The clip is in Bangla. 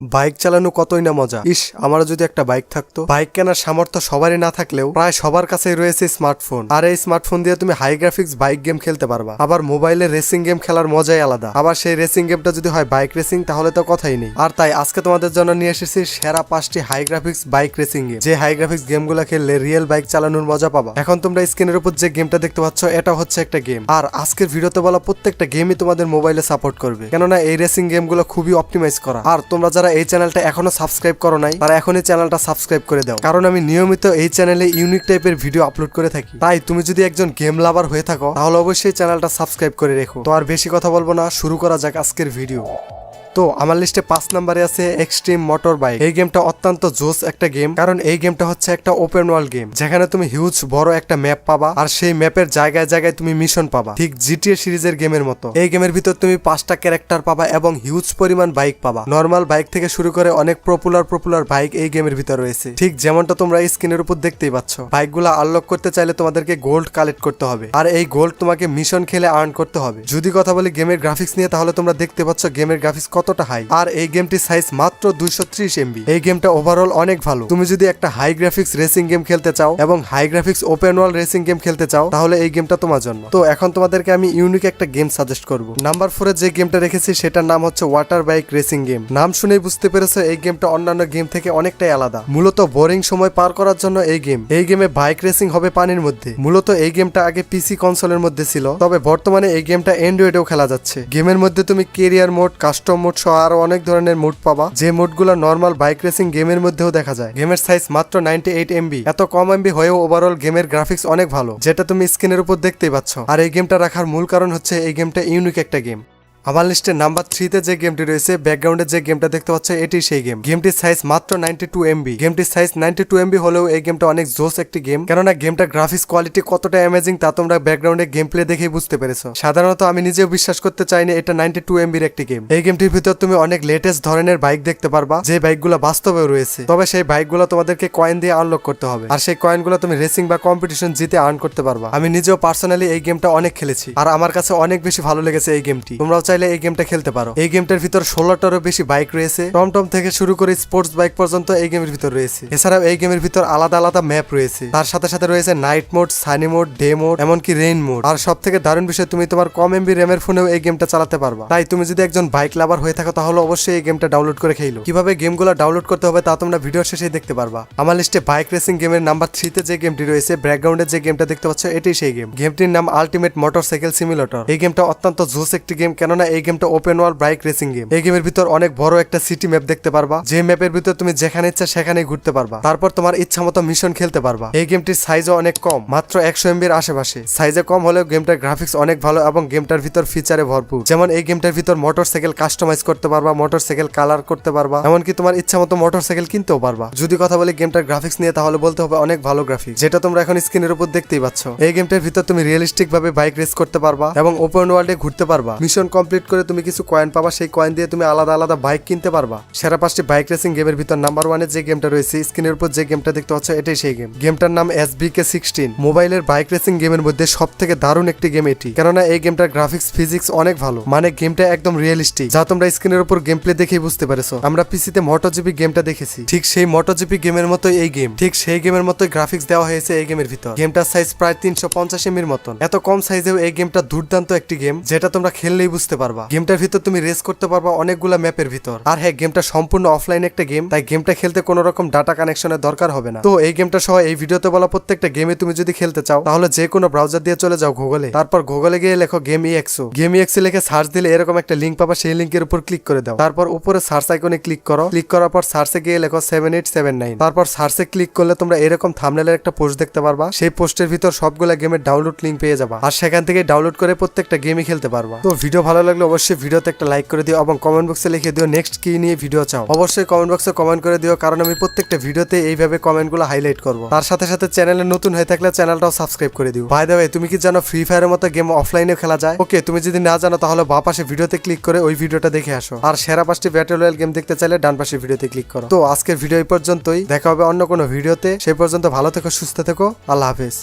বাইক চালানো কতই না মজা। ইস আমার যদি একটা বাইক থাকতো। বাইক কেনার সামর্থ্য সবারই না থাকলেও প্রায় সবার কাছে রয়েছে স্মার্টফোন। আর এই স্মার্টফোন দিয়ে তুমি হাই গ্রাফিক্স বাইক গেম খেলতে পারবা। আবার মোবাইলে রেসিং গেম খেলার মজাই আলাদা। আবার সেই রেসিং গেমটা যদি হয় বাইক রেসিং তাহলে তো কথাই নেই। আর তাই আজকে তোমাদের জন্য নিয়ে এসেছি সেরা পাঁচটি high graphics bike racing game যে হাই গ্রাফিক্স গেমগুলো খেললে রিয়েল বাইক চালানোর মজা পাবা। এখন তোমরা স্ক্রিনের উপর যে গেমটা দেখতে পাচ্ছ, এটা হচ্ছে একটা গেম আর আজকের ভিডিওতে বলা প্রত্যেকটা গেমই তোমাদের মোবাইলে সাপোর্ট করবে। কেননা এই রেসিং গেমগুলো খুবই অপটিমাইজ করা। আর তোমরা যারা এই চ্যানেলটা এখনও সাবস্ক্রাইব করো নাই, তারা এখনই চ্যানেলটা সাবস্ক্রাইব করে দাও। কারণ আমি নিয়মিত এই চ্যানেলে ইউনিক টাইপের ভিডিও আপলোড করে থাকি। তাই তুমি যদি একজন গেম লাভার হয়ে থাকো, তাহলে অবশ্যই চ্যানেলটা সাবস্ক্রাইব করে রেখো। তো আর বেশি কথা বলব না, শুরু করা যাক আজকের ভিডিও তো আমার লিস্টে পাঁচ নম্বরে আছে এক্সট্রিম মোটর বাইক এই গেমটা অত্যন্ত জোস একটা গেম কারণ এই গেমটা হচ্ছে একটা ওপেন ওয়ার্ল্ড গেম যেখানে তুমি হিউজ বড় একটা ম্যাপ পাবা আর সেই ম্যাপের জায়গায় জায়গায় তুমি মিশন পাবা, ঠিক জিটিএ সিরিজের গেমের মতো। এই গেমের ভিতর তুমি পাঁচটা ক্যারেক্টার পাবা এবং হিউজ পরিমাণ বাইক পাবা। নর্মাল বাইক থেকে শুরু করে অনেক পপুলার পপুলার বাইক এই গেমের ভিতর রয়েছে। ঠিক যেমনটা তোমরা স্ক্রিনের উপর দেখতেই পাচ্ছ। বাইকগুলো আনলক করতে চাইলে তোমাদেরকে গোল্ড কালেক্ট করতে হবে। আর এই গোল্ড তোমাকে মিশন খেলে আর্ন করতে হবে। যদি কথা বলি গেমের গ্রাফিক্স নিয়ে, তাহলে তোমরা দেখতে পাচ্ছ গেমের গ্রাফিক্স কতটা হাই আর এই গেমটির সাইজ মাত্র দুইশো ত্রিশ এমবি এই গেমটা ওভারঅল অনেক ভালো। তুমি যদি একটা হাই গ্রাফিক্স রেসিং গেম খেলতে চাও এবং high graphics open world racing game খেলতে চাও, তাহলে এই গেমটা তোমার জন্য। তো এখন তোমাদেরকে আমি ইউনিক একটা গেম সাজেস্ট করব। নাম্বার ফোরে যে গেমটা রেখেছি, সেটার নাম হচ্ছে ওয়াটার বাইক রেসিং গেম নাম শুনেই বুঝতে পেরেছ, এই গেমটা অন্যান্য গেম থেকে অনেকটাই আলাদা। মূলত বোরিং সময় পার করার জন্য এই গেম এই গেমে বাইক রেসিং হবে পানির মধ্যে। মূলত এই গেমটা আগে পিসি কনসোলের মধ্যে ছিল, তবে বর্তমানে এই গেমটা অ্যান্ড্রয়েডেও খেলা যাচ্ছে। গেমের মধ্যে তুমি কেরিয়ার মোড কাস্টম মোড সহ আরও অনেক ধরনের মুড পাবা। যে মুডগুলো নর্মাল বাইক রেসিং গেমের মধ্যেও দেখা যায়। গেমের সাইজ মাত্র নাইনটি এইট এমবি এত কম এমবি হয়েও ওভারঅল গেমের গ্রাফিক্স অনেক ভালো। যেটা তুমি স্ক্রিনের উপর দেখতেই পাচ্ছ। আর এই গেমটা রাখার মূল কারণ হচ্ছে এই গেমটা ইউনিক একটা গেম আমার লিস্টে নাম্বার থ্রিতে যে গেমটি রয়েছে ব্যাকগ্রাউন্ডে যে গেমটা দেখতে পাচ্ছ, এটি সেই গেম। গেমটির সাইজ মাত্র নাইনটি টু এমবি গেমটির সাইজ নাইনটি টু এমবি হলেও এই গেমটা অনেক জোস একটি গেম। কেননা গেমটা গ্রাফিক্স কোয়ালিটি কতটা অ্যামেজিং তা তোমরা ব্যাকগ্রাউন্ডে গেম প্লে দেখেই বুঝতে পেরেছ। সাধারণত আমি নিজেও বিশ্বাস করতে চাইনি এটা নাইনটি টু এমবির একটি গেম। এই গেমটির ভিতর তুমি অনেক লেটেস্ট ধরনের বাইক দেখতে পারবা, যে বাইকগুলো বাস্তবেও রয়েছে। তবে সেই বাইকগুলো তোমাদেরকে কয়েন দিয়ে আনলক করতে হবে। আর সেই কয়েনগুলো তুমি রেসিং বা কম্পিটিশন জিতে আর্ন করতে পারবা। আমি নিজেও পার্সোনালি এই গেমটা অনেক খেলেছি। আর আমার কাছে অনেক বেশি ভালো লেগেছে এই গেমটি। তোমরাও চাইলে এই গেমটা খেলতে পারো। এই গেমটার ভিতর ষোলোটারও বেশি বাইক রয়েছে। টমটম থেকে শুরু করে স্পোর্টস বাইক পর্যন্ত এই গেমের ভিতর রয়েছে। এছাড়াও এই গেমের ভিতর আলাদা আলাদা ম্যাপ রয়েছে। তার সাথে সাথে রয়েছে night mode, sunny mode, day mode, এমনকি রেইন মোড। আর সব থেকে দারুণ বিষয়, তুমি তোমার কম এমবি র্যামের ফোনেও এই গেমটা চালাতে পারবা। তাই তুমি যদি একজন বাইক লাভার হয়ে থাকো, তাহলে অবশ্যই এই গেমটা ডাউনলোড করে খেলো। কীভাবে গেমগুলো ডাউনলোড করতে হবে তা তোমরা ভিডিওর শেষেই দেখতে পারবা। আমার লিস্টে বাইক রেসিং গেমের নাম্বার থ্রিতে যে গেমটি রয়েছে, ব্যাকগ্রাউন্ডে যে গেমটা দেখতে পাচ্ছ, এটাই সেই গেম। গেমটির নাম আলটিমেট মোটরসাইকেল সিমিলেটর। এই গেমটা অত্যন্ত জোস একটি গেম, কেননা এই গেমটা open world bike racing game এই গেমের ভিতর অনেক বড় একটা সিটি ম্যাপ দেখতে পারবা। যে ম্যাপের ভিতর তুমি যেখানে ইচ্ছা সেখানে ঘুরতে পারবা। তারপর তোমার ইচ্ছা মতো মিশন খেলতে পারবা। এই গেমটির সাইজও অনেক কম, মাত্র একশো এমবির আশেপাশে। সাইজে কম হলেও গেমটার গ্রাফিক্স অনেক ভালো এবং গেমটার ভিতর ফিচারে ভরপুর। যেমন এই গেমটার ভিতর মোটরসাইকেল কাস্টমাইজ করতে পারবা মোটর সাইকেল কালার করতে পারবা। এমনকি তোমার ইচ্ছা মতো মোটর সাইকেল কিনতেও পারবা। যদি কথা বলি গেমটার গ্রাফিক্স নিয়ে, তাহলে বলতে হবে অনেক ভালো গ্রাফিক্স যেটা তোমরা এখন স্ক্রিনের উপর দেখতেই পাচ্ছ। এই গেমটার ভিতর তুমি রিয়েলিস্টিক ভাবে বাইক রেস করতে পারবা এবং ওপেন ওয়ার্ল্ডে ঘুরতে পারবা। মিশন কমপ্লিট করে তুমি কিছু কয়েন পাবা, সেই কয়েন দিয়ে তুমি আলাদা আলাদা বাইক কিনতে পারবা। সেরা পাঁচটি বাইক রেসিং গেমের ভিতর নাম্বার ওয়ানে যে গেমটা রয়েছে স্ক্রিনের উপর যে গেমটা দেখতে পাচ্ছ, এটাই সেই গেম গেমটার নাম এস বি কে সিক্সটিন মোবাইলের বাইক রেসিং গেমের মধ্যে সব থেকে দারুণ একটি গেম এটি। কেননা এই গেমটার গ্রাফিক্স ফিজিক্স অনেক ভালো। মানে গেমটা একদম রিয়েলিস্টিক যা তোমরা স্ক্রিনের উপর গেম প্লে দেখেই বুঝতে পেরেছ। আমরা পিসিতে মোটোজিপি গেমটা দেখেছি। ঠিক সেই মোটোজিপি গেমের মতোই এই গেম ঠিক সেই গেমের মতোই গ্রাফিক্স দেওয়া হয়েছে এই গেমের ভিতর। গেমটার সাইজ প্রায় তিনশো পঞ্চাশ এমির মতন। এত কম সাইজেও এই গেমটা দুর্দান্ত একটি গেম যেটা তোমরা খেললেই বুঝতে পারবা। গেমটার ভিতর তুমি রেস করতে পারবা অনেকগুলা ম্যাপের ভিতর। আর হ্যাঁ গেমটা সম্পূর্ণ অফলাইন একটা গেম তাই গেমটা খেলতে কোনো রকম ডাটা কানেকশনের দরকার হবে না। তো এই গেমটা সহ এই ভিডিওতে বলা প্রত্যেকটা গেমে তুমি যদি খেলতে চাও, তাহলে যে কোনো ব্রাউজার দিয়ে চলে যাও গুগলে তারপর গুগলে গিয়ে লেখো গেম ইএক্সও গেম ইএক্সো লিখে সার্চ দিলে এরকম একটা লিঙ্ক পাবা, সেই লিঙ্কের উপর ক্লিক করে দাও। তারপর উপরে সার্চ আইকনে ক্লিক করো। ক্লিক করার পর সার্চে গিয়ে লেখো সেভেন এইট সেভেন নাইন তারপর সার্চে ক্লিক করলে তোমরা এরকম থামনেলের একটা পোস্ট দেখতে পারবা। সেই পোস্টের ভিতর সবগুলা গেমের ডাউনলোড লিঙ্ক পেয়ে যাবা। আর সেখান থেকে ডাউনলোড করে প্রত্যেকটা গেমই খেলতে পারবা। তো ভিডিও ভালো লাগলে অবশ্যই ভিডিওতে একটা লাইক করে দিও এবং কমেন্ট বক্সে লিখে দিও নেক্সট কি নিয়ে ভিডিও চাও। অবশ্যই কমেন্ট বক্সে কমেন্ট করে দিও কারণ আমি প্রত্যেকটা ভিডিওতে এইভাবে কমেন্টগুলো হাইলাইট করব। তার সাথে সাথে চ্যানেলে নতুন হয়ে থাকলে চ্যানেলটাও সাবস্ক্রাইব করে দিও। বাই দ্য তুমি কি জানো ফ্রি ফায়ারের মতো গেম অফলাইনে খেলা যায়? ওকে তুমি যদি না জানো তাহলে বা পাশে ভিডিওতে ক্লিক করে ওই ভিডিওটা দেখে আসো। আর সেরা পাঁচটি ব্যাটেল রয়্যাল গেম দেখতে চাইলে ডান পাশে ভিডিওতে ক্লিক করো। তো আজকের ভিডিও এই পর্যন্তই। দেখা হবে অন্য কোনো ভিডিওতে সেই পর্যন্ত ভালো থেকো, সুস্থ থেকো। আল্লাহ হাফেজ।